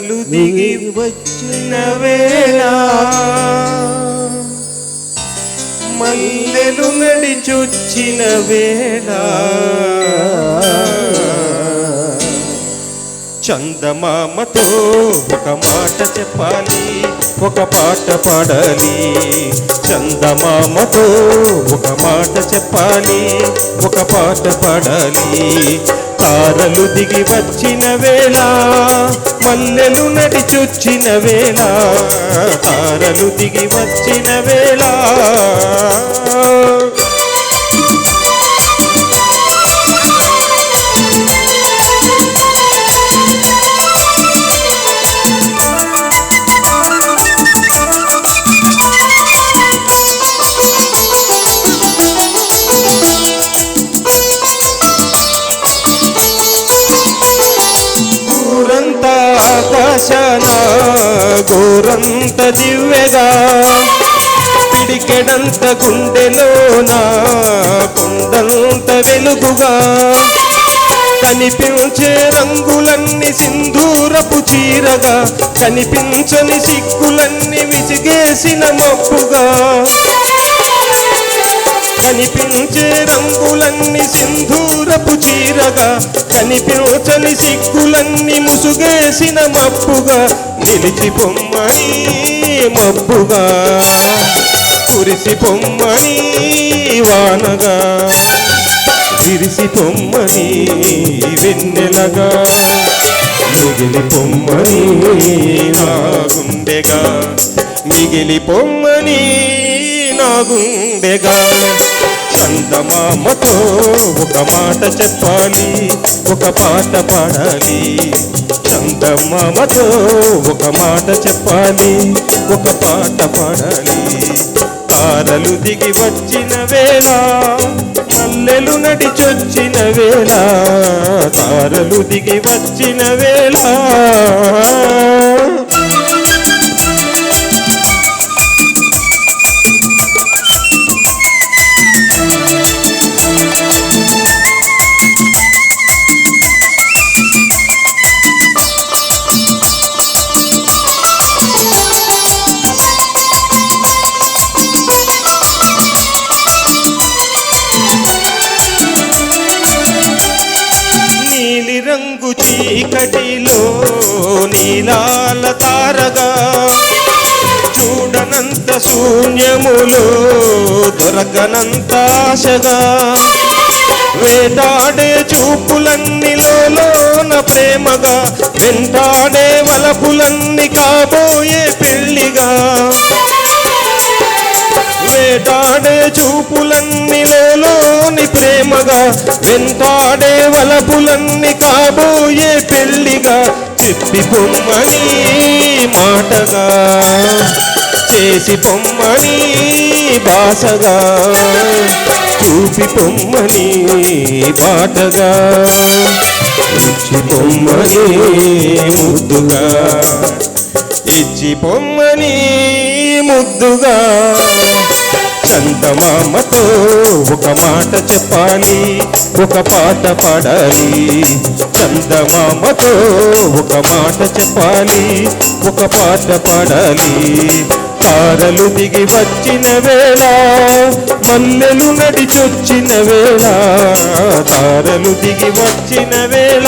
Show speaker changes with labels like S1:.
S1: తారలు దిగి వచ్చిన వేళ మల్లెలు నడిచొచ్చిన వేళ చందమామతో ఒక మాట చెప్పాలి ఒక పాట పాడాలి. చందమామతో ఒక మాట చెప్పాలి ఒక పాట పాడాలి. తారలు దిగి వచ్చిన వేళ మల్లెలు నడిచొచ్చిన వేళ తారలు దిగి వచ్చిన వేళ. నోరంత దివ్యగా పిడికెడంత గుండెలోన కొండంత వెలుగుగా. కనిపించే రంగులన్నీ సింధూరపు చీరగా కనిపించని సిక్కులన్నీ విసిగేసిన మప్పుగా కనిపించే రంగులన్నీ సింధూరపు చీరగా కనిపించని సిగ్గులన్నీ ముసుగేసిన మప్పుగా నిలిచి పొమ్మని మబ్బుగా కురిసి పొమ్మని వానగా విరిసి పొమ్మని వెన్నెలగా మిగిలి పొమ్మని నాగుండెగా మిగిలి పొమ్మని నాగుండెగా. చందమామతో ఒక మాట చెప్పాలి ఒక పాట పాడాలి. చందమామతో ఒక మాట చెప్పాలి ఒక పాట పాడాలి. తారలు దిగి వచ్చిన వేళ మల్లెలు నడిచొచ్చిన వేళ తారలు దిగి వచ్చిన వేళ. చీకటిలో నీలాల తారగా చూడనంత శూన్యములో దొరకనంత ఆశగా. వేటాడే చూపులన్నిలోన ప్రేమగా వెంటాడే వలపులన్నీ కాబోయే పెళ్ళిగా వేటాడే చూపులన్నీలోని ప్రేమగా వెంటాడే వలపులన్నీ కాబోయే పెళ్ళిగా చెప్పి పొమ్మని మాటగా చేసి పొమ్మని భాషగా చూపి పొమ్మని బాటగా ఇచ్చి పొమ్మని ముద్దుగా ఇచ్చి పొమ్మని ముద్దుగా. చందమామతో ఒక మాట చెప్పాలి ఒక పాట పాడాలి. చందమామతో ఒక మాట చెప్పాలి ఒక పాట పాడాలి. తారలు దిగి వచ్చిన వేళ మల్లెలు నడిచొచ్చిన వేళ తారలు దిగి వచ్చిన వేళ.